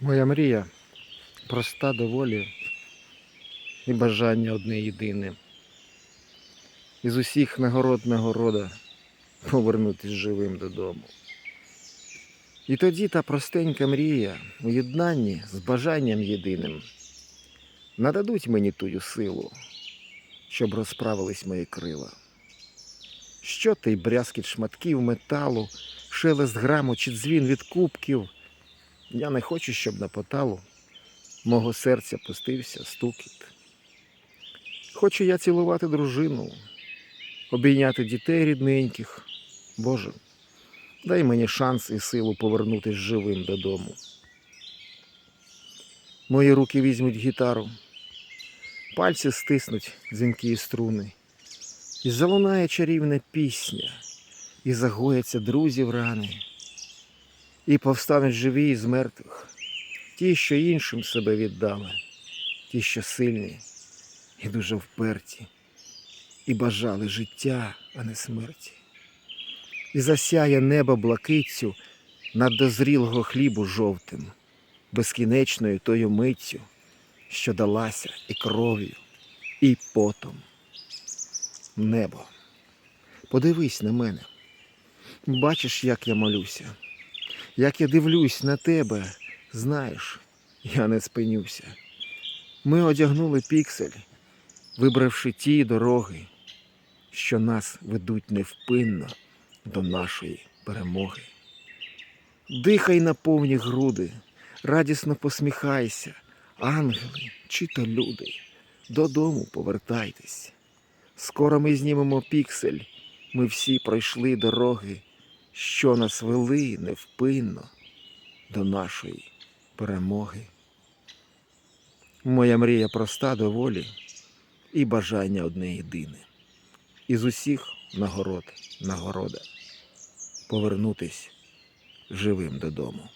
Моя мрія проста доволі і бажання одне єдине. Із усіх нагород нагорода повернутись живим додому. І тоді та простенька мрія у єднанні з бажанням єдиним нададуть мені тую силу, щоб розправились мої крила. Що той брязкіт шматків металу, шелест граму чи дзвін від кубків. Я не хочу, щоб на поталу мого серця пустився стукіт. Хочу я цілувати дружину, обійняти дітей рідненьких. Боже, дай мені шанс і силу повернутись живим додому. Мої руки візьмуть гітару, пальці стиснуть дзвінкі струни, і залунає чарівна пісня, і загояться друзів рани і повстануть живі із мертвих, ті, що іншим себе віддали, ті, що сильні і дуже вперті, і бажали життя, а не смерті. І засяє небо блакицю над дозрілого хлібу жовтим, безкінечною тою миттю, що далася і кров'ю, і потом. Небо, подивись на мене. Бачиш, як я молюся. Як я дивлюсь на тебе, знаєш, я не спинюся. Ми одягнули піксель, вибравши ті дороги, що нас ведуть невпинно до нашої перемоги. Дихай на повні груди, радісно посміхайся, ангели чи то люди, додому повертайтесь. Скоро ми знімемо піксель, ми всі пройшли дороги що нас вели невпинно до нашої перемоги. Моя мрія проста доволі і бажання одне єдине. Із усіх нагород нагорода повернутись живим додому.